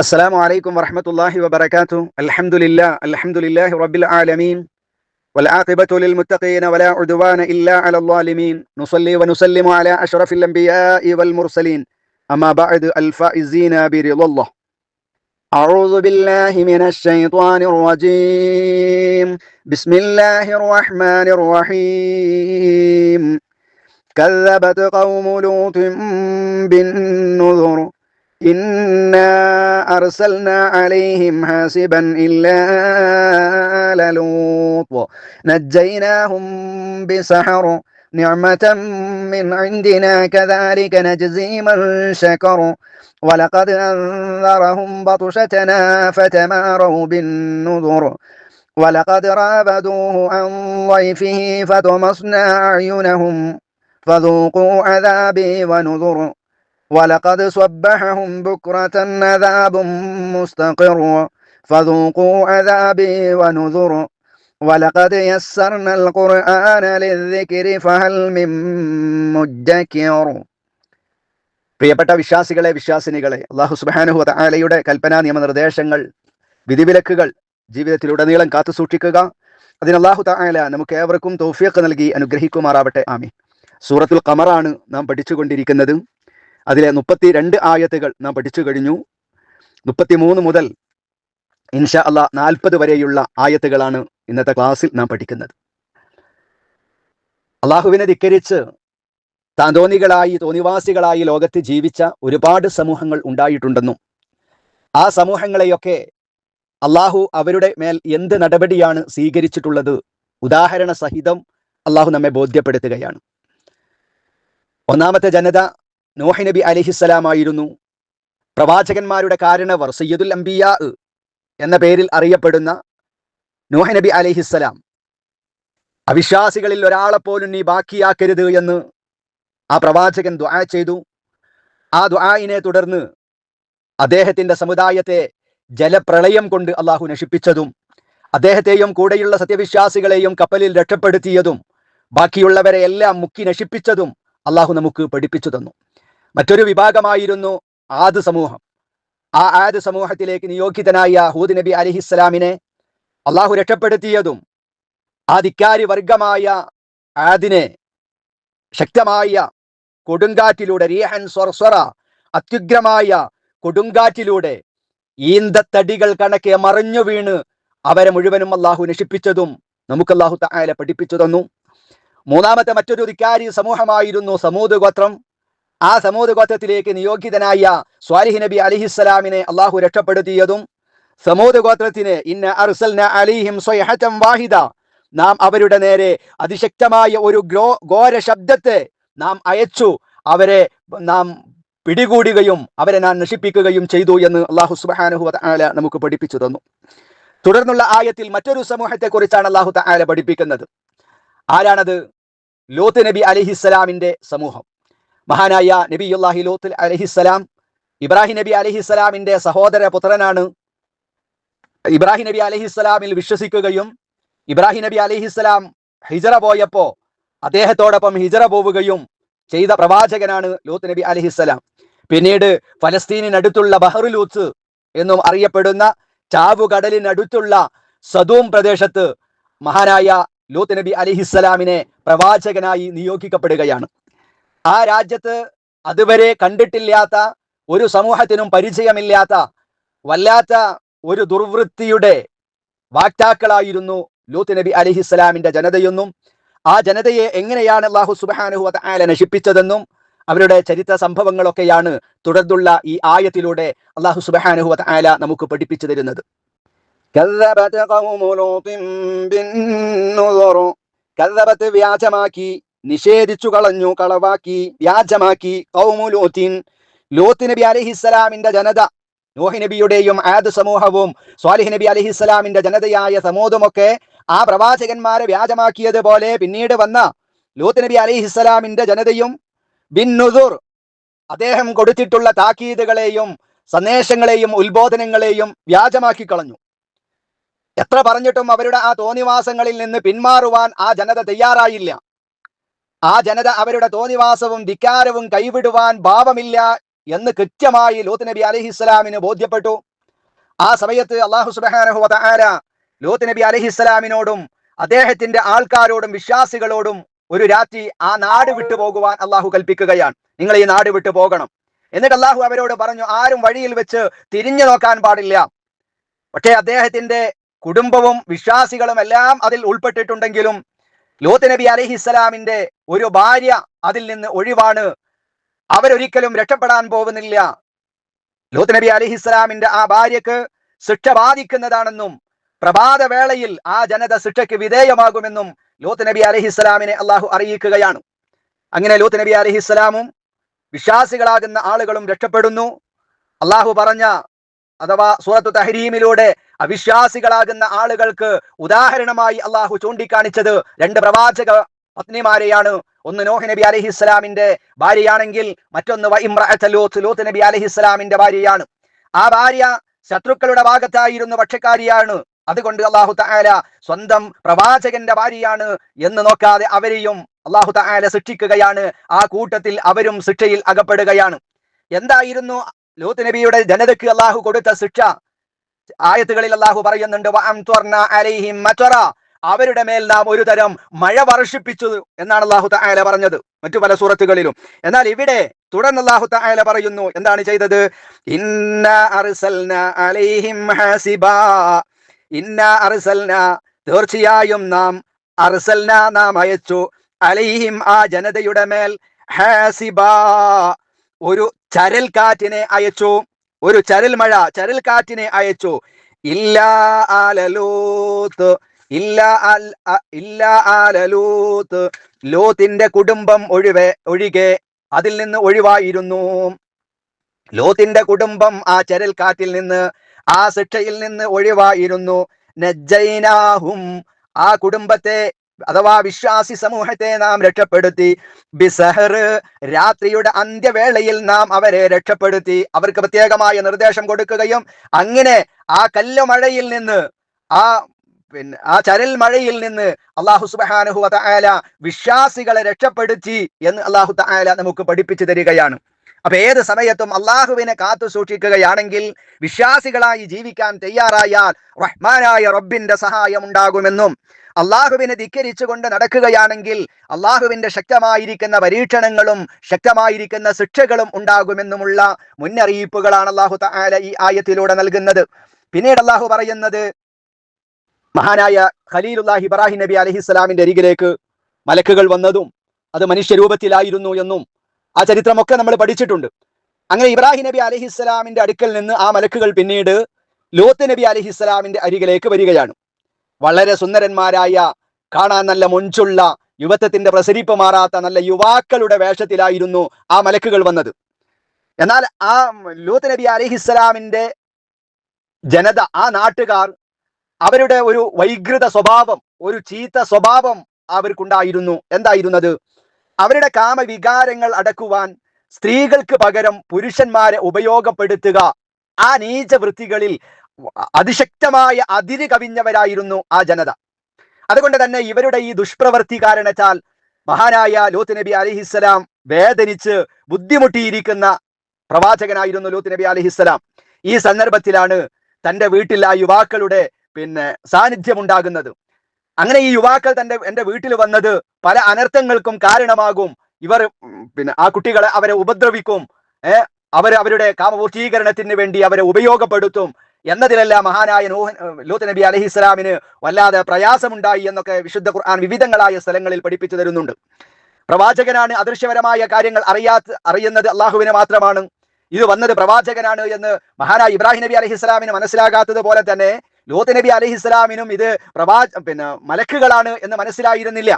السلام عليكم ورحمة الله وبركاته. الحمد لله الحمد لله رب العالمين والعاقبة للمتقين ولا عدوان إلا على الظالمين. نصلي ونسلم على أشرف الأنبياء والمرسلين. أما بعد الفائزين برضا الله. أعوذ بالله من الشيطان الرجيم. بسم الله الرحمن الرحيم. كذبت قوم لوط بالنذر. إنا أرسلنا عليهم حاسبا إلا آل لوط. نجيناهم بسحر. نعمة من عندنا كذلك نجزي من شكر. ولقد أنذرهم بطشتنا فتماروا بالنذر. ولقد رابدوه عن ضيفه فطمسنا أعينهم. فذوقوا عذابي ونذر. ولقد صبحهم بكرة عذاب مستقر فذوقوا عذابي ونذر ولقد يسرنا القرآن للذكر فهل من مدكر പ്രിയപ്പെട്ട വിശ്വാസികളെ വിശ്വാസിനികളെ അള്ളാഹു സുബാനുഹു താലയുടെ കൽപ്പനാ നിയമനിർദ്ദേശങ്ങൾ വിധിവിലക്കുകൾ ജീവിതത്തിലുടനീളം കാത്തു സൂക്ഷിക്കുക അതിന് അള്ളാഹു താല നമുക്ക് ഏവർക്കും തൗഫീഖ് നൽകി അനുഗ്രഹിക്കുമാറാവട്ടെ ആമീൻ സൂറത്തുൽ ഖമറാണ് നാം പഠിച്ചുകൊണ്ടിരിക്കുന്നത് അതിലെ മുപ്പത്തി രണ്ട് ആയത്തുകൾ നാം പഠിച്ചു കഴിഞ്ഞു. മുപ്പത്തി മൂന്ന് മുതൽ ഇൻഷ അള്ളാ നാൽപ്പത് വരെയുള്ള ആയത്തുകളാണ് ഇന്നത്തെ ക്ലാസ്സിൽ നാം പഠിക്കുന്നത്. അള്ളാഹുവിനെ ധിക്കരിച്ച് താന്തോന്നികളായി തോന്നിവാസികളായി ലോകത്ത് ജീവിച്ച ഒരുപാട് സമൂഹങ്ങൾ ഉണ്ടായിട്ടുണ്ടെന്നും ആ സമൂഹങ്ങളെയൊക്കെ അള്ളാഹു അവരുടെ മേൽ എന്ത് നടപടിയാണ് സ്വീകരിച്ചിട്ടുള്ളത് ഉദാഹരണ സഹിതം അള്ളാഹു നമ്മെ ബോധ്യപ്പെടുത്തുകയാണ്. ഒന്നാമത്തെ ജനത നോഹി നബി അലിഹിസ്സലാമായിരുന്നു പ്രവാചകന്മാരുടെ കാരണവർ സയ്യദുൽ അംബിയാ എന്ന പേരിൽ അറിയപ്പെടുന്ന നോഹി നബി അലിഹിസ്സലാം അവിശ്വാസികളിൽ ഒരാളെപ്പോലും നീ ബാക്കിയാക്കരുത് എന്ന് ആ പ്രവാചകൻ ദ്വാ ചെയ്തു. ആ ദ്വായിനെ തുടർന്ന് അദ്ദേഹത്തിന്റെ സമുദായത്തെ ജലപ്രളയം കൊണ്ട് അള്ളാഹു നശിപ്പിച്ചതും അദ്ദേഹത്തെയും കൂടെയുള്ള സത്യവിശ്വാസികളെയും കപ്പലിൽ രക്ഷപ്പെടുത്തിയതും ബാക്കിയുള്ളവരെ എല്ലാം മുക്കി നശിപ്പിച്ചതും അള്ളാഹു നമുക്ക് പഠിപ്പിച്ചു തന്നു. മറ്റൊരു വിഭാഗമായിരുന്നു ആദ് സമൂഹം. ആ ആദ് സമൂഹത്തിലേക്ക് നിയോഗിതനായ ഹൂദ് നബി അലിഹിസ്സലാമിനെ അള്ളാഹു രക്ഷപ്പെടുത്തിയതും ആ ധിക്കാരി വർഗമായ ആദിനെ ശക്തമായ കൊടുങ്കാറ്റിലൂടെ റിയഹൻ സ്വർസ്വറ അത്യുഗ്രമായ കൊടുങ്കാറ്റിലൂടെ ഈന്തത്തടികൾ കണക്കെ മറിഞ്ഞു വീണ് അവരെ മുഴുവനും അള്ളാഹു നശിപ്പിച്ചതും നമുക്ക് അള്ളാഹു തായാലെ പഠിപ്പിച്ചു തന്നു. മൂന്നാമത്തെ മറ്റൊരു ധിക്കാരി സമൂഹമായിരുന്നു സമൂദ് ഗോത്രം. ആ സമൂത് ഗോത്രത്തിലേക്ക് നിയോഗിതനായ സ്വാലിഹ് നബി അലിഹിസ്സലാമിനെ അള്ളാഹു രക്ഷപ്പെടുത്തിയതും സമൂത് ഗോത്രത്തിന് ഇന്ന അർസൽന അലിഹിം സ്വയഹറ്റം വാഹിദ നാം അവരുടെ നേരെ അതിശക്തമായ ഒരു ഗ്രോ ഘോര ശബ്ദത്തെ നാം അയച്ചു. അവരെ നാം പിടികൂടുകയും അവരെ നാം നശിപ്പിക്കുകയും ചെയ്തു എന്ന് അള്ളാഹു സുബാനുഹു ആല നമുക്ക് പഠിപ്പിച്ചു തന്നു. തുടർന്നുള്ള ആയത്തിൽ മറ്റൊരു സമൂഹത്തെ കുറിച്ചാണ് അള്ളാഹു താല പഠിപ്പിക്കുന്നത്. ആരാണത്? ലോത്ത് നബി അലിഹിസ്സലാമിന്റെ സമൂഹം. മഹാനായ നബിയുല്ലാഹി ലോത്ത് അലഹിസ്സലാം ഇബ്രാഹിം നബി അലഹിസ്സലാമിന്റെ സഹോദര പുത്രനാണ്. ഇബ്രാഹിം നബി അലഹിസ്സലാമിൽ വിശ്വസിക്കുകയും ഇബ്രാഹിം നബി അലഹിസ്സലാം ഹിജറ പോയപ്പോ അദ്ദേഹത്തോടൊപ്പം ഹിജറ പോവുകയും ചെയ്ത പ്രവാചകനാണ് ലൂത്ത് നബി അലഹിസ്സലാം. പിന്നീട് ഫലസ്തീനിനടുത്തുള്ള ബഹറുലൂത്ത് എന്നും അറിയപ്പെടുന്ന ചാവുകടലിനടുത്തുള്ള സദൂം പ്രദേശത്ത് മഹാനായ ലൂത്ത് നബി അലിഹിസ്സലാമിനെ പ്രവാചകനായി നിയോഗിക്കപ്പെടുകയാണ്. ആ രാജ്യത്ത് അതുവരെ കണ്ടിട്ടില്ലാത്ത ഒരു സമൂഹത്തിനും പരിചയമില്ലാത്ത വല്ലാത്ത ഒരു ദുർവൃത്തിയുടെ വാക്താക്കളായിരുന്നു ലൂത്ത് നബി അലിഹിസ്സലാമിന്റെ ജനതയെന്നും. ആ ജനതയെ എങ്ങനെയാണ് അള്ളാഹു സുബാനുഹു ആല നശിപ്പിച്ചതെന്നും അവരുടെ ചരിത്ര സംഭവങ്ങളൊക്കെയാണ് തുടർന്നുള്ള ഈ ആയത്തിലൂടെ അള്ളാഹു സുബാനുഹു ആല നമുക്ക് പഠിപ്പിച്ചു തരുന്നത്. വ്യാജമാക്കി നിഷേധിച്ചു കളഞ്ഞു കളവാക്കി വ്യാജമാക്കി കൗമു ലോത്തിൻ ലോത്ത് നബി അലഹിസ്സലാമിന്റെ ജനത നോഹി നബിയുടെയും ആദ് സമൂഹവും സ്വാലിഹ് നബി അലഹിസ്സലാമിന്റെ ജനതയായ സമൂഹമൊക്കെ ആ പ്രവാചകന്മാരെ വ്യാജമാക്കിയതുപോലെ പിന്നീട് വന്ന ലൂത്ത് നബി അലിഹിസ്സലാമിന്റെ ജനതയും ബിൻ നുദുർ അദ്ദേഹം കൊടുത്തിട്ടുള്ള താക്കീതുകളെയും സന്ദേശങ്ങളെയും ഉത്ബോധനങ്ങളെയും വ്യാജമാക്കി കളഞ്ഞു. എത്ര പറഞ്ഞിട്ടും അവരുടെ ആ തോന്നിവാസങ്ങളിൽ നിന്ന് പിന്മാറുവാൻ ആ ജനത തയ്യാറായില്ല. ആ ജനത അവരുടെ തോന്നിവാസവും ധിക്കാരവും കൈവിടുവാൻ ഭാവമില്ല എന്ന് കൃത്യമായി ലോത്ത് നബി അലഹിസ്സലാമിന് ബോധ്യപ്പെട്ടു. ആ സമയത്ത് അള്ളാഹു സുബാനഹു ആര ലോത്ത് നബി അലഹിസ്സലാമിനോടും അദ്ദേഹത്തിന്റെ ആൾക്കാരോടും വിശ്വാസികളോടും ഒരു രാത്രി ആ നാട് വിട്ടു പോകുവാൻ അള്ളാഹു കൽപ്പിക്കുകയാണ്. നിങ്ങൾ ഈ നാട് വിട്ടു പോകണം. എന്നിട്ട് അള്ളാഹു അവരോട് പറഞ്ഞു ആരും വഴിയിൽ വെച്ച് തിരിഞ്ഞു നോക്കാൻ പാടില്ല. പക്ഷേ അദ്ദേഹത്തിന്റെ കുടുംബവും വിശ്വാസികളും എല്ലാം അതിൽ ഉൾപ്പെട്ടിട്ടുണ്ടെങ്കിലും ലോത്ത് നബി അലഹിസ്സലാമിന്റെ ഒരു ഭാര്യ അതിൽ നിന്ന് ഒഴിവാണ്. അവരൊരിക്കലും രക്ഷപ്പെടാൻ പോകുന്നില്ല. ലോത്ത് നബി അലഹിസ്സലാമിന്റെ ആ ഭാര്യക്ക് ശിക്ഷ ബാധിക്കുന്നതാണെന്നും പ്രഭാത വേളയിൽ ആ ജനത ശിക്ഷയ്ക്ക് വിധേയമാകുമെന്നും ലോത്ത് നബി അലഹിസ്സലാമിനെ അള്ളാഹു അറിയിക്കുകയാണ്. അങ്ങനെ ലോത്ത് നബി അലഹിസ്സലാമും വിശ്വാസികളാകുന്ന ആളുകളും രക്ഷപ്പെടുന്നു. അള്ളാഹു പറഞ്ഞ അഥവാ സൂറത്തു തഹരീമിലൂടെ അവിശ്വാസികളാകുന്ന ആളുകൾക്ക് ഉദാഹരണമായി അള്ളാഹു ചൂണ്ടിക്കാണിച്ചത് രണ്ട് പ്രവാചക പത്നിമാരെയാണ്. ഒന്ന് നോഹ് നബി അലഹി ഇസ്ലാമിന്റെ ഭാര്യയാണെങ്കിൽ മറ്റൊന്ന് ലോത്ത് നബി അലഹി ഇസ്ലാമിന്റെ ഭാര്യയാണ്. ആ ഭാര്യ ശത്രുക്കളുടെ ഭാഗത്തായിരുന്നു പക്ഷക്കാരിയാണ്. അതുകൊണ്ട് അള്ളാഹു താല സ്വന്തം പ്രവാചകന്റെ ഭാര്യയാണ് എന്ന് നോക്കാതെ അവരെയും അള്ളാഹു താല ശിക്ഷിക്കുകയാണ്. ആ കൂട്ടത്തിൽ അവരും ശിക്ഷയിൽ അകപ്പെടുകയാണ്. എന്തായിരുന്നു? ലോത്ത് നബിയുടെ ജനതയ്ക്ക് അള്ളാഹു കൊടുത്ത ശിക്ഷ. ആയത്തുകളിൽ അള്ളാഹു പറയുന്നുണ്ട് അവരുടെ മേൽ നാം ഒരു തരം മഴ വർഷിപ്പിച്ചു എന്നാണ് അള്ളാഹു തായാല പറഞ്ഞത് മറ്റു പല സൂറത്തുകളിലും. എന്നാൽ ഇവിടെ തുടർന്ന് അള്ളാഹു തായാല പറയുന്നു എന്താണ് ചെയ്തത്? ഇന്ന ഇന്ന തീർച്ചയായും നാം അർസൽന നാം അയച്ചു അലൈഹിം ആ ജനതയുടെ മേൽ ഹാസിബ. ഒരു ചരൽ കാറ്റിനെ അയച്ചു ഒരു ചരൽ മഴ ചരൽ കാറ്റിനെ അയച്ചു. ഇല്ലാ ആലലൂത്ത് ഇല്ല ഇല്ല ആലലൂത്ത് ലോത്തിന്റെ കുടുംബം ഒഴിവെ ഒഴികെ അതിൽ നിന്ന് ഒഴിവായിരുന്നു. ലോത്തിന്റെ കുടുംബം ആ ചരൽ കാറ്റിൽ നിന്ന് ആ ശിക്ഷയിൽ നിന്ന് ഒഴിവായിരുന്നു. നജ്ജൈനാഹും ആ കുടുംബത്തെ അഥവാ വിശ്വാസി സമൂഹത്തെ നാം രക്ഷപ്പെടുത്തി. ബിസഹർ രാത്രിയുടെ അന്ത്യവേളയിൽ നാം അവരെ രക്ഷപ്പെടുത്തി. അവർക്ക് പ്രത്യേകമായ നിർദ്ദേശം കൊടുക്കുകയും അങ്ങനെ ആ കല്ലുമഴയിൽ നിന്ന് ആ പിന്നെ ആ ചരൽ മഴയിൽ നിന്ന് അള്ളാഹു സുബാനുഹു തായാല വിശ്വാസികളെ രക്ഷപ്പെടുത്തി എന്ന് അള്ളാഹു തായാല നമുക്ക് പഠിപ്പിച്ചു തരികയാണ്. അപ്പൊ ഏത് സമയത്തും അള്ളാഹുവിനെ കാത്തു സൂക്ഷിക്കുകയാണെങ്കിൽ വിശ്വാസികളായി ജീവിക്കാൻ തയ്യാറായാൽ റഹ്മാനായ റബ്ബിന്റെ സഹായം ഉണ്ടാകുമെന്നും അള്ളാഹുവിനെ ധിക്കരിച്ചുകൊണ്ട് നടക്കുകയാണെങ്കിൽ അള്ളാഹുവിന്റെ ശക്തമായിരിക്കുന്ന പരീക്ഷണങ്ങളും ശക്തമായിരിക്കുന്ന ശിക്ഷകളും ഉണ്ടാകുമെന്നുമുള്ള മുന്നറിയിപ്പുകളാണ് അള്ളാഹു താല ഈ ആയത്തിലൂടെ നൽകുന്നത്. പിന്നീട് അള്ളാഹു പറയുന്നത് മഹാനായ ഖലീലുല്ലാഹി ഇബ്രാഹിം നബി അലഹിസ്സലാമിന്റെ അരികിലേക്ക് മലക്കുകൾ വന്നതും അത് മനുഷ്യരൂപത്തിലായിരുന്നു എന്നും ആ ചരിത്രമൊക്കെ നമ്മൾ പഠിച്ചിട്ടുണ്ട്. അങ്ങനെ ഇബ്രാഹിം നബി അലഹിസ്സലാമിന്റെ അടുക്കൽ നിന്ന് ആ മലക്കുകൾ പിന്നീട് ലോത്ത് നബി അലഹിസ്സലാമിന്റെ അരികിലേക്ക് വരികയാണ്. വളരെ സുന്ദരന്മാരായ കാണാൻ നല്ല മൊഞ്ചുള്ള യുവത്വത്തിന്റെ പ്രസരിപ്പ് മാറാത്ത നല്ല യുവാക്കളുടെ വേഷത്തിലായിരുന്നു ആ മലക്കുകൾ വന്നത്. എന്നാൽ ആ ലൂത്ത് നബി അലിഹിസ്സലാമിന്റെ ജനത ആ നാട്ടുകാർ അവരുടെ ഒരു വൈകൃത സ്വഭാവം ഒരു ചീത്ത സ്വഭാവം അവർക്കുണ്ടായിരുന്നു. എന്തായിരുന്നത്? അവരുടെ കാമവികാരങ്ങൾ അടക്കുവാൻ സ്ത്രീകൾക്ക് പകരം പുരുഷന്മാരെ ഉപയോഗപ്പെടുത്തുക. ആ നീചവൃത്തികളിൽ അതിശക്തമായ അതിര് കവിഞ്ഞവരായിരുന്നു ആ ജനത. അതുകൊണ്ട് തന്നെ ഇവരുടെ ഈ ദുഷ്പ്രവൃത്തി കാരണത്താൽ മഹാനായ ലോത്ത് നബി അലിഹിസ്സലാം വേദനിച്ച് ബുദ്ധിമുട്ടിയിരിക്കുന്ന പ്രവാചകനായിരുന്നു ലോത്ത് നബി അലിഹിസ്സലാം. ഈ സന്ദർഭത്തിലാണ് തന്റെ വീട്ടിൽ ആ യുവാക്കളുടെ പിന്നെ സാന്നിധ്യം ഉണ്ടാകുന്നത് അങ്ങനെ ഈ യുവാക്കൾ തന്റെ എന്റെ വീട്ടിൽ വന്നത് പല അനർത്ഥങ്ങൾക്കും കാരണമാകും. ഇവർ പിന്നെ ആ കുട്ടികളെ അവരെ ഉപദ്രവിക്കും. ഏർ അവർ അവരുടെ കാമപൂർത്തീകരണത്തിന് വേണ്ടി അവരെ ഉപയോഗപ്പെടുത്തും. എന്നതിലല്ല മഹാനായ നൂഹ് ലൂത്ത് നബി അലഹി ഇസ്ലാമിന് വല്ലാതെ പ്രയാസമുണ്ടായി എന്നൊക്കെ വിശുദ്ധ ഖുർആൻ വിവിധങ്ങളായ സ്ഥലങ്ങളിൽ പഠിപ്പിച്ചു തരുന്നുണ്ട്. പ്രവാചകനാണ് അദൃശ്യപരമായ കാര്യങ്ങൾ അറിയാത്ത അറിയുന്നത് അള്ളാഹുവിന് മാത്രമാണ്. ഇത് വന്നത് പ്രവാചകനാണ് എന്ന് മഹാനായ ഇബ്രാഹിം നബി അലഹി ഇസ്ലാമിന് മനസ്സിലാകാത്തത് പോലെ തന്നെ ലൂത്ത് നബി അലഹി ഇസ്ലാമിനും ഇത് പ്രവാ പിന്നെ മലക്കുകളാണ് എന്ന് മനസ്സിലായിരുന്നില്ല.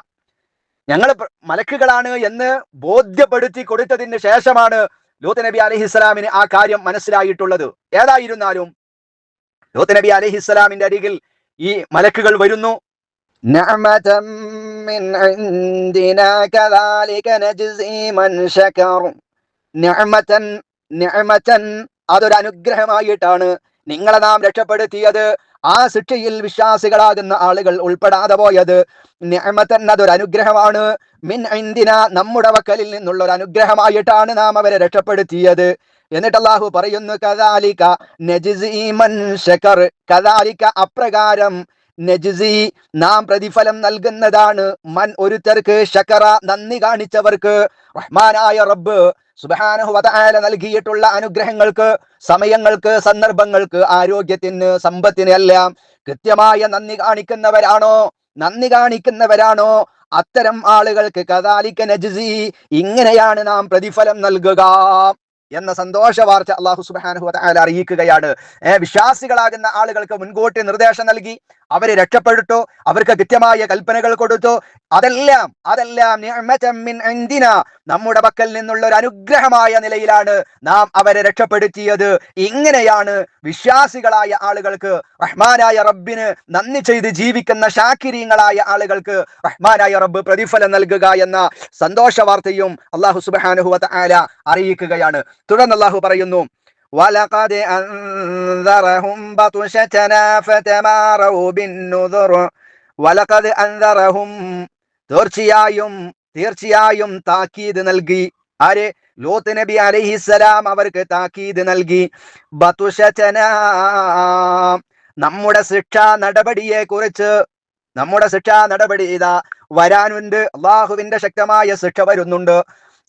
ഞങ്ങൾ മലക്കുകളാണ് എന്ന് ബോധ്യപ്പെടുത്തി കൊടുത്തതിന് ശേഷമാണ് ലോത്ത് നബി അലഹി ഇസ്ലാമിന് ആ കാര്യം മനസ്സിലായിട്ടുള്ളത്. ഏതായിരുന്നാലും ലോത്ത് നബി അലഹി ഇസ്ലാമിന്റെ അരികിൽ ഈ മലക്കുകൾ വരുന്നു. അതൊരു അനുഗ്രഹമായിട്ടാണ് നിങ്ങളെ നാം രക്ഷപ്പെടുത്തിയത് ആ ശിക്ഷയിൽ വിശ്വാസികളാകുന്ന ആളുകൾ ഉൾപ്പെടാതെ പോയത്. അതൊരു അനുഗ്രഹമാണ്. മിൻ ഇന്ദിന നമ്മുടെ വക്കലിൽ നിന്നുള്ള ഒരു അനുഗ്രഹമായിട്ടാണ് നാം അവരെ രക്ഷപ്പെടുത്തിയത്. എന്നിട്ട് അള്ളാഹു പറയുന്നു കദാലിക നജ്സി മൻ ശകർ. കദാലിക അപ്രകാരം നജിസി നാം പ്രതിഫലം നൽകുന്നതാണ്. മൻ ഒരുത്തർക്ക് ഷക്കറ നന്ദി കാണിച്ചവർക്ക്. റഹ്മാനായ റബ്ബ് സുബ്ഹാനഹു വതആല നൽകിയിട്ടുള്ള അനുഗ്രഹങ്ങൾക്ക് സമയങ്ങൾക്ക് സന്ദർഭങ്ങൾക്ക് ആരോഗ്യത്തിന് സമ്പത്തിന് എല്ലാം കൃത്യമായ നന്ദി കാണിക്കുന്നവരാണോ? നന്ദി കാണിക്കുന്നവരാണോ? അത്തരം ആളുകൾക്ക് കദാലിക്ക നജ്സി ഇങ്ങനെയാണ് നാം പ്രതിഫലം നൽകുക എന്ന സന്തോഷ വാർത്ത അള്ളാഹു സുബ്ഹാനഹു വതആല അറിയിക്കുകയാണ്. വിശ്വാസികളാകുന്ന ആളുകൾക്ക് മുൻകൂട്ടി നിർദ്ദേശം നൽകി. അവരെ രക്ഷപ്പെടുത്തു അവർക്ക് കൃത്യമായ കൽപ്പനകൾ കൊടുത്തു. അതെല്ലാം അതെല്ലാം നമ്മുടെ പക്കൽ നിന്നുള്ള ഒരു അനുഗ്രഹമായ നിലയിലാണ് നാം അവരെ രക്ഷപ്പെടുത്തിയത്. ഇങ്ങനെയാണ് വിശ്വാസികളായ ആളുകൾക്ക് റഹ്മാനായ റബ്ബിന് നന്ദി ചെയ്ത് ജീവിക്കുന്ന ഷാക്കിരീങ്ങളായ ആളുകൾക്ക് റഹ്മാനായ റബ്ബ് പ്രതിഫലം നൽകുക എന്ന സന്തോഷ വാർത്തയും അള്ളാഹു സുബ്ഹാനഹു വതആല അറിയിക്കുകയാണ്. തുടർന്ന് അള്ളാഹു പറയുന്നു ولقد أنذرهم بطشتنا فتماروا بالنذر ولقد أنذرهم തീർച്ചയായും തീർച്ചയായും താക്കീത് നൽകി ആര് ലോത്ത് നബി അലൈഹിസ്സലാം അവർക്ക് താക്കീത് നൽകി ബതുശതന നമ്മുടെ ശിക്ഷാ നടപടിയെ കുറിച്ച് നമ്മുടെ ശിക്ഷാ നടപടി ഇതാ വരാനുണ്ട് അള്ളാഹുവിന്റെ ശക്തമായ ശിക്ഷ വരുന്നുണ്ട്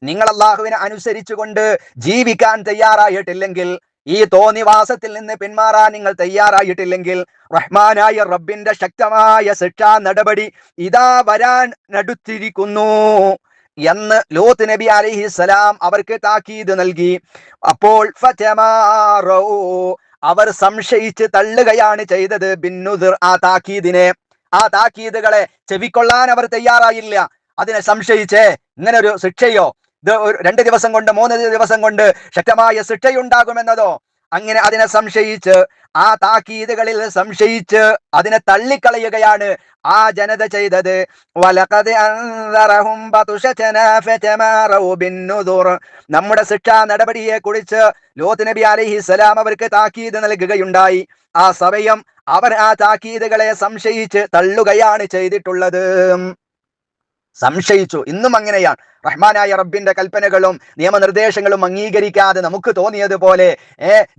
നിങ്ങൾ അള്ളാഹുവിനെ അനുസരിച്ചുകൊണ്ട് ജീവിക്കാൻ തയ്യാറായിട്ടില്ലെങ്കിൽ ഈ തോന്നിവാസത്തിൽ നിന്ന് പിന്മാറാൻ നിങ്ങൾ തയ്യാറായിട്ടില്ലെങ്കിൽ റഹ്മാനായ റബ്ബിന്റെ ശക്തമായ ശിക്ഷാ നടപടി ഇതാ വരാൻ നടുത്തിരിക്കുന്നു എന്ന് ലോത്ത് നബി അലൈഹിസ്സലാം അവർക്ക് താക്കീത് നൽകി. അപ്പോൾ അവർ സംശയിച്ച് തള്ളുകയാണ് ചെയ്തത്. ബിന്നുദിർ ആ താക്കീദിനെ ആ താക്കീതുകളെ ചെവിക്കൊള്ളാൻ അവർ തയ്യാറായില്ല. അതിനെ സംശയിച്ചേ ഇങ്ങനൊരു ശിക്ഷയോ രണ്ട് ദിവസം കൊണ്ട് മൂന്ന് ദിവസം കൊണ്ട് ശക്തമായ ശിക്ഷയുണ്ടാകുമെന്നതോ? അങ്ങനെ അതിനെ സംശയിച്ച് ആ താക്കീതുകളിൽ സംശയിച്ച് അതിനെ തള്ളിക്കളയുകയാണ് ആ ജനത ചെയ്തത്. നമ്മുടെ ശിക്ഷാ നടപടിയെ കുറിച്ച് ലോത്ത് നബി അലൈഹിസ്സലാം അവർക്ക് താക്കീത് നൽകുകയുണ്ടായി. ആ സമയം അവർ ആ താക്കീതുകളെ സംശയിച്ച് തള്ളുകയാണ് ചെയ്തിട്ടുള്ളത്. സംശയിച്ചു. ഇന്നും അങ്ങനെയാണ്. റഹ്മാനായ റബ്ബിന്റെ കൽപ്പനകളും നിയമനിർദ്ദേശങ്ങളും അംഗീകരിക്കാതെ നമുക്ക് തോന്നിയതുപോലെ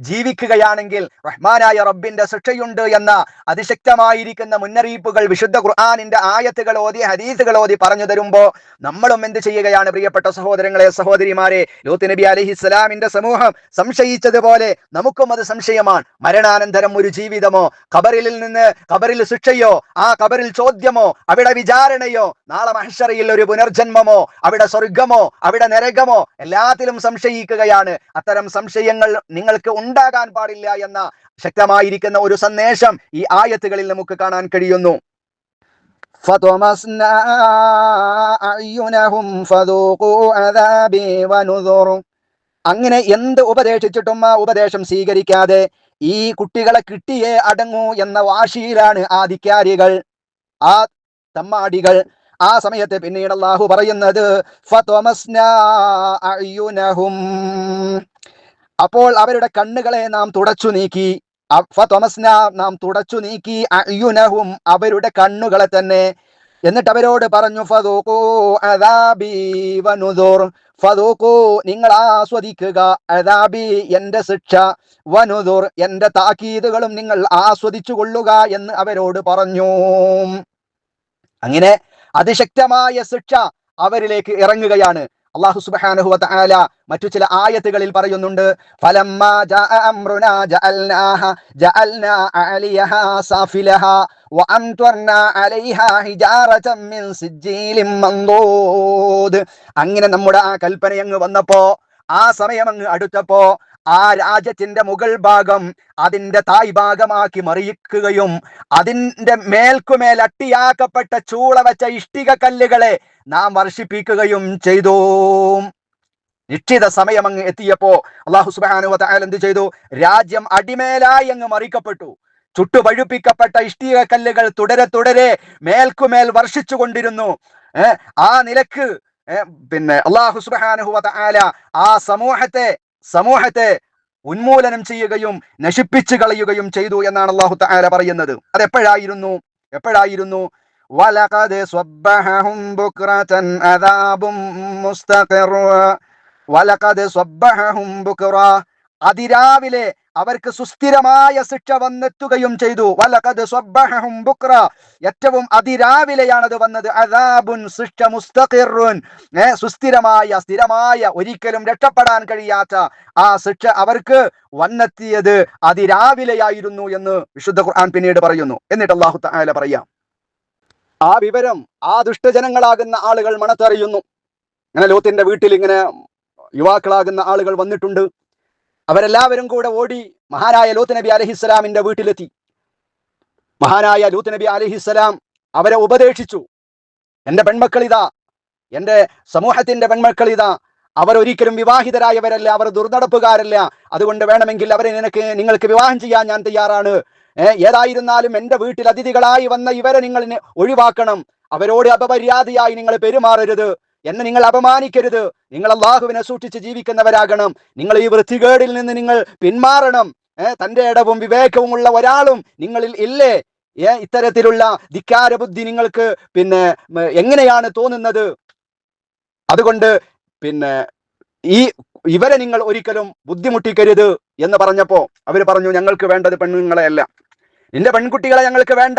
ജീവിക്കുകയാണെങ്കിൽ റഹ്മാനായ റബ്ബിന്റെ ശിക്ഷയുണ്ട് എന്ന അതിശക്തമായിരിക്കുന്ന മുന്നറിയിപ്പുകൾ വിശുദ്ധ ഖുർആാനിന്റെ ആയത്തുകൾ ഓതി ഹദീസുകൾ ഓതി പറഞ്ഞു തരുമ്പോ നമ്മളും എന്ത് ചെയ്യുകയാണ്? പ്രിയപ്പെട്ട സഹോദരങ്ങളെ സഹോദരിമാരെ ലൂത്ത് നബി അലഹിസ്സലാമിന്റെ സമൂഹം സംശയിച്ചതുപോലെ നമുക്കും അത് സംശയമാണ്. മരണാനന്തരം ഒരു ജീവിതമോ ഖബറിൽ നിന്ന് ഖബറിൽ ശിക്ഷയോ ആ ഖബറിൽ ചോദ്യമോ അവിടെ വിചാരണയോ നാളെ മഹ്ഷറയിൽ ഒരു പുനർജന്മമോ അവിടെ സ്വർഗമോ അവിടെ നരകമോ എല്ലാത്തിലും സംശയിക്കുകയാണ് അത്തരം സംശയങ്ങൾ നിങ്ങൾക്ക് ഉണ്ടാകാൻ പാടില്ല എന്ന ശക്തമായിരിക്കുന്ന ഒരു സന്ദേശം ഈ ആയത്തുകളിൽ നമുക്ക് കാണാൻ കഴിയുന്നു فطمسنا أعينهم فذوقوا عذابي ونذر അങ്ങനെ എന്ത് ഉപദേശിച്ചിട്ടും ആ ഉപദേശം സ്വീകരിക്കാതെ ഈ കുട്ടികളെ കിട്ടിയേ അടങ്ങൂ എന്ന വാശിയിലാണ് ആ ധിക്കാരികൾ ആ തമ്മാടികൾ ആ സമയത്ത് പിന്നീട് അള്ളാഹു പറയുന്നത്. അപ്പോൾ അവരുടെ കണ്ണുകളെ നാം തുടച്ചു നീക്കി നാം തുടച്ചു നീക്കി അയ്യുനഹും. അവരുടെ കണ്ണുകളെ തന്നെ എന്നിട്ട് അവരോട് പറഞ്ഞു ഫതോക്കോ ഫദൂഖൂ നിങ്ങൾ ആസ്വദിക്കുക. അദാബി എന്റെ ശിക്ഷ. വനുദുർ എന്റെ താക്കീതുകളും നിങ്ങൾ ആസ്വദിച്ചു കൊള്ളുക എന്ന് അവരോട് പറഞ്ഞു. അങ്ങനെ അതിശക്തമായ ശിക്ഷ അവരിലേക്ക് ഇറങ്ങുകയാണ്. അള്ളാഹു സുബ്ഹാനഹു വ തആല മറ്റു ചില ആയത്തുകളിൽ പറയുന്നുണ്ട് അംറുനാ ജഅൽനാഹ ജഅൽനാ അലിയഹാ വഅംതർനാ അലൈഹാ മിൻ അങ്ങനെ നമ്മുടെ ആ കൽപ്പന അങ്ങ് വന്നപ്പോ ആ സമയം അങ്ങ് അടുത്തപ്പോ ആ രാജ്യത്തിന്റെ മുകൾ ഭാഗം അതിന്റെ തായ് ഭാഗമാക്കി മറിയിക്കുകയും അതിന്റെ മേൽക്കുമേൽ അട്ടിയാക്കപ്പെട്ട ചൂള വെച്ച ഇഷ്ടിക കല്ലുകളെ നാം വർഷിപ്പിക്കുകയും ചെയ്തു. നിശ്ചിത സമയം അങ്ങ് എത്തിയപ്പോ അള്ളാഹു തആല എന്ത് ചെയ്തു? രാജ്യം അടിമേലായി അങ്ങ് മറിക്കപ്പെട്ടു. ചുട്ടുപഴുപ്പിക്കപ്പെട്ട ഇഷ്ടിക കല്ലുകൾ തുടരെ തുടരെ മേൽക്കുമേൽ വർഷിച്ചു കൊണ്ടിരുന്നു. ആ നിലയ്ക്ക് പിന്നെ അള്ളാഹു തആല ആ സമൂഹത്തെ സമൂഹത്തെ ഉന്മൂലനം ചെയ്യുകയും നശിപ്പിച്ചു കളയുകയും ചെയ്തു എന്നാണ് അള്ളാഹു താര പറയുന്നത്. അതെപ്പോഴായിരുന്നു? എപ്പോഴായിരുന്നു? വലകത് സ്വബ്ബഹഹും അതിരാവിലെ അവർക്ക് സുസ്ഥിരമായ ശിക്ഷ വന്നെത്തുകയും ചെയ്തു. വലഖദ് സ്വബഹും ബുക്ര. ഏറ്റവും അതിരാവിലെയാണ് അത് വന്നത്. അദാബുൻ ശിക്ഷ മുസ്തഖിറുൻ. സുസ്ഥിരമായ സ്ഥിരമായ ഒരിക്കലും രക്ഷപ്പെടാൻ കഴിയാത്ത ആ ശിക്ഷ അവർക്ക് വന്നെത്തിയത് അതിരാവിലെയായിരുന്നു എന്ന് വിശുദ്ധ ഖുർആൻ പിന്നീട് പറയുന്നു. എന്നിട്ട് അള്ളാഹു പറയാം. ആ വിവരം ആ ദുഷ്ടജനങ്ങളാകുന്ന ആളുകൾ മണത്തറിയുന്നു. അങ്ങനെ ലോത്തിന്റെ വീട്ടിൽ ഇങ്ങനെ യുവാക്കളാകുന്ന ആളുകൾ വന്നിട്ടുണ്ട്. അവരെല്ലാവരും കൂടെ ഓടി മഹാനായ ലൂത്ത് നബി അലഹിസ്സലാമിന്റെ വീട്ടിലെത്തി. മഹാനായ ലൂത്ത് നബി അലഹിസ്സലാം അവരെ ഉപദേശിച്ചു. എന്റെ സമൂഹത്തിന്റെ പെൺമക്കൾ ഇതാ അവർ ഒരിക്കലും വിവാഹിതരായവരല്ല അവർ ദുർനടപ്പുകാരല്ല. അതുകൊണ്ട് വേണമെങ്കിൽ അവരെ നിനക്ക് നിങ്ങൾക്ക് വിവാഹം ചെയ്യാൻ ഞാൻ തയ്യാറാണ്. ഏതായിരുന്നാലും എന്റെ വീട്ടിൽ അതിഥികളായി വന്ന ഇവരെ നിങ്ങൾ ഇനി ഒഴിവാക്കണം. അവരോട് അപമര്യാദയായി നിങ്ങൾ പെരുമാറരുത്. എന്നെ നിങ്ങൾ അപമാനിക്കരുത്. നിങ്ങൾ അള്ളാഹുവിനെ സൂക്ഷിച്ച് ജീവിക്കുന്നവരാകണം. നിങ്ങൾ ഈ വൃത്തികേടിൽ നിന്ന് നിങ്ങൾ പിന്മാറണം. തന്റെ ഇടവും വിവേകവും ഉള്ള ഒരാളും നിങ്ങളിൽ ഇല്ലേ? ഇത്തരത്തിലുള്ള ധിക്കാര ബുദ്ധി നിങ്ങൾക്ക് പിന്നെ എങ്ങനെയാണ് തോന്നുന്നത്? അതുകൊണ്ട് പിന്നെ ഈ ഇവരെ നിങ്ങൾ ഒരിക്കലും ബുദ്ധിമുട്ടിക്കരുത് എന്ന് പറഞ്ഞപ്പോ അവർ പറഞ്ഞു ഞങ്ങൾക്ക് വേണ്ടത് പെണ്ണുങ്ങളെയല്ല. നിന്റെ പെൺകുട്ടികളെ ഞങ്ങൾക്ക് വേണ്ട.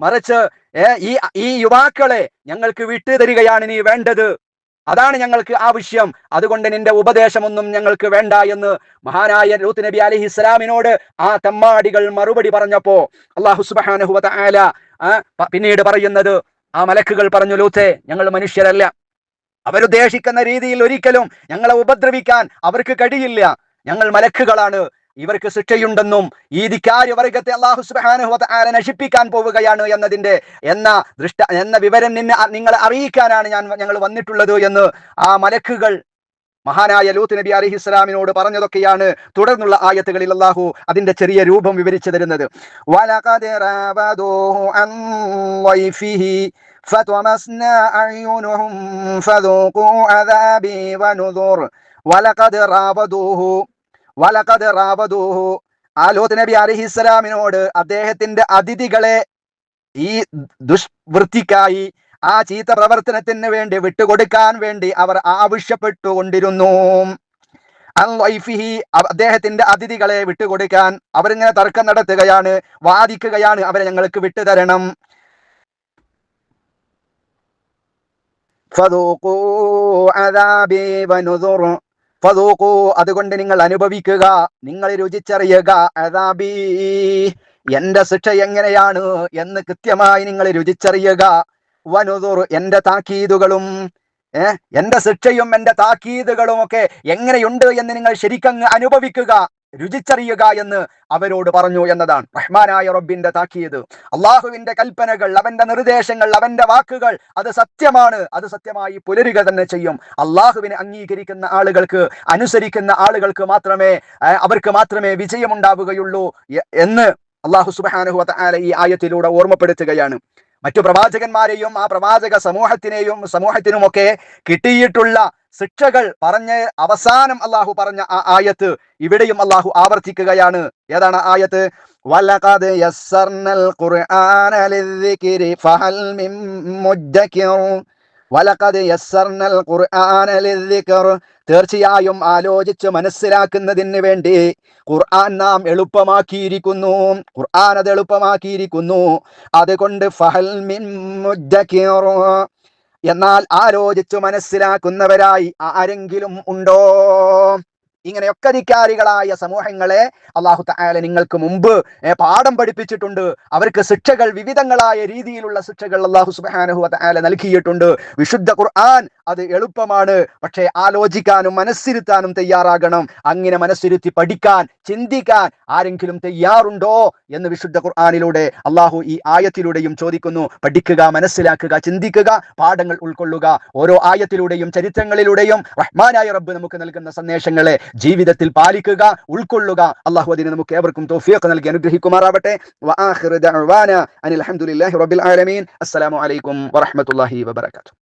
മറിച്ച് ഈ ഈ യുവാക്കളെ ഞങ്ങൾക്ക് വിട്ടു തരികയാണ് നീ വേണ്ടത്. അതാണ് ഞങ്ങൾക്ക് ആവശ്യം അതുകൊണ്ട് നിന്റെ ഉപദേശമൊന്നും ഞങ്ങൾക്ക് വേണ്ട എന്ന് മഹാനായ ലൂത്ത് നബി അലി ഇസ്ലാമിനോട് ആ തെമ്മാടികൾ മറുപടി പറഞ്ഞപ്പോ അള്ളാഹു സുബ്ഹാനഹു വ തആല ആ, പ- പിന്നീട് പറയുന്നത് ആ മലക്കുകൾ പറഞ്ഞു ലൂത്തേ ഞങ്ങൾ മനുഷ്യരല്ല. അവരുദ്ദേശിക്കുന്ന രീതിയിൽ ഒരിക്കലും ഞങ്ങളെ ഉപദ്രവിക്കാൻ അവർക്ക് കഴിയില്ല. ഞങ്ങൾ മലക്കുകളാണ്. ഇവർക്ക് ശിക്ഷയുണ്ടെന്നും ഈ ധിക്കാര്യവർഗത്തെ അള്ളാഹു സുബാനുഹത്ത് ആരെ നശിപ്പിക്കാൻ പോവുകയാണ് എന്നതിന്റെ എന്ന ദൃഷ്ട എന്ന വിവരം നിന്നെ നിങ്ങളെ അറിയിക്കാനാണ് ഞാൻ ഞങ്ങൾ വന്നിട്ടുള്ളത് എന്ന് ആ മലക്കുകൾ മഹാനായ ലൂത്ത് നബി അലഹി ഇസ്ലാമിനോട് പറഞ്ഞതൊക്കെയാണ് തുടർന്നുള്ള ആയത്തുകളിൽ അള്ളാഹു അതിന്റെ ചെറിയ രൂപം വിവരിച്ചു തരുന്നത്. ഫതുഖു അദാബി വലഖദ് റാബദൂഹു ആ ലോത്ത് നബി അലിഹിസ്സലാമിനോട് അദ്ദേഹത്തിന്റെ അതിഥികളെ ഈ ദുഷ്വൃത്തിക്കായി ആ ചീത്ത പ്രവർത്തനത്തിന് വേണ്ടി വിട്ടുകൊടുക്കാൻ വേണ്ടി അവർ ആവശ്യപ്പെട്ടുകൊണ്ടിരുന്നു. അദ്ദേഹത്തിന്റെ അതിഥികളെ വിട്ടുകൊടുക്കാൻ അവരിങ്ങനെ തർക്കം നടത്തുകയാണ് വാദിക്കുകയാണ് അവരെ ഞങ്ങൾക്ക് വിട്ടുതരണം. ഫദൂഖൂ അദാബി വനുദുർ ഫദൂഖൂ അതുകൊണ്ട് നിങ്ങൾ അനുഭവിക്കുക നിങ്ങൾ രുചിച്ചറിയുക. അദാബി എന്റെ ശിക്ഷ എങ്ങനെയാണ് എന്ന് കൃത്യമായി നിങ്ങൾ രുചിച്ചറിയുക. വനുദുർ എന്റെ താക്കീതുകളും ഏർ എന്റെ ശിക്ഷയും എന്റെ താക്കീതുകളും ഒക്കെ എങ്ങനെയുണ്ട് എന്ന് നിങ്ങൾ ശരിക്കങ്ങ് അനുഭവിക്കുക. രുചിച്ചറിയുക എന്ന് അവരോട് പറഞ്ഞു എന്നതാണ്. റഹ്മാനായ റബ്ബിന്റെ താക്കിയത് അള്ളാഹുവിന്റെ കൽപ്പനകൾ അവന്റെ നിർദ്ദേശങ്ങൾ അവന്റെ വാക്കുകൾ അത് സത്യമാണ്. അത് സത്യമായി പുലരുക തന്നെ ചെയ്യും. അള്ളാഹുവിനെ അംഗീകരിക്കുന്ന ആളുകൾക്ക് അനുസരിക്കുന്ന ആളുകൾക്ക് മാത്രമേ അവർക്ക് മാത്രമേ വിജയമുണ്ടാവുകയുള്ളൂ എന്ന് അള്ളാഹു സുബാനുഹു ആല ഈ ആയത്തിലൂടെ ഓർമ്മപ്പെടുത്തുകയാണ്. മറ്റു പ്രവാചകന്മാരെയും ആ പ്രവാചക സമൂഹത്തിനെയും സമൂഹത്തിനുമൊക്കെ കിട്ടിയിട്ടുള്ള ശിക്ഷകൾ പറഞ്ഞ് അവസാനം അള്ളാഹു പറഞ്ഞ ആ ആയത്ത് ഇവിടെയും അള്ളാഹു ആവർത്തിക്കുകയാണ്. ഏതാണ് ആയത്ത്? തീർച്ചയായും ആലോചിച്ച് മനസ്സിലാക്കുന്നതിന് വേണ്ടി ഖുർആൻ നാം എളുപ്പമാക്കിയിരിക്കുന്നു. ഖുർആൻ അത് എളുപ്പമാക്കിയിരിക്കുന്നു. അതുകൊണ്ട് ഫഹൽ മിൻ എന്നാൽ ആലോചിച്ചു മനസ്സിലാക്കുന്നവരായി ആരെങ്കിലും ഉണ്ടോ? ഇങ്ങനെയൊക്കെ ധിക്കാരികളായ സമൂഹങ്ങളെ അള്ളാഹു തആല നിങ്ങൾക്ക് മുമ്പ് പാഠം പഠിപ്പിച്ചിട്ടുണ്ട്. അവർക്ക് ശിക്ഷകൾ വിവിധങ്ങളായ രീതിയിലുള്ള ശിക്ഷകൾ അള്ളാഹു സുബാനഹു വ തആല നൽകിയിട്ടുണ്ട്. വിശുദ്ധ ഖുർആൻ അത് എളുപ്പമാണ്. പക്ഷേ ആലോചിക്കാനും മനസ്സിരുത്താനും തയ്യാറാകണം. അങ്ങനെ മനസ്സിരുത്തി പഠിക്കാൻ ചിന്തിക്കാൻ ആരെങ്കിലും തയ്യാറുണ്ടോ എന്ന് വിശുദ്ധ ഖുർആാനിലൂടെ അള്ളാഹു ഈ ആയത്തിലൂടെയും ചോദിക്കുന്നു. പഠിക്കുക മനസ്സിലാക്കുക ചിന്തിക്കുക പാഠങ്ങൾ ഉൾക്കൊള്ളുക. ഓരോ ആയത്തിലൂടെയും ചരിത്രങ്ങളിലൂടെയും റഹ്മാനായ റബ്ബ് നമുക്ക് നൽകുന്ന സന്ദേശങ്ങളെ ജീവിതത്തിൽ പാലിക്കുക ഉൾക്കൊള്ളുക. അള്ളാഹു അതിന് നമുക്ക് ഏവർക്കും തോഫിയൊക്കെ നൽകി അനുഗ്രഹിക്കുമാറാവട്ടെ. അനിൽ ഹംദുലില്ലാഹി റബ്ബിൽ ആലമീൻ. അസ്സലാമു അലൈക്കും വറഹ്മത്തുള്ളാഹി വബറകാതുഹു.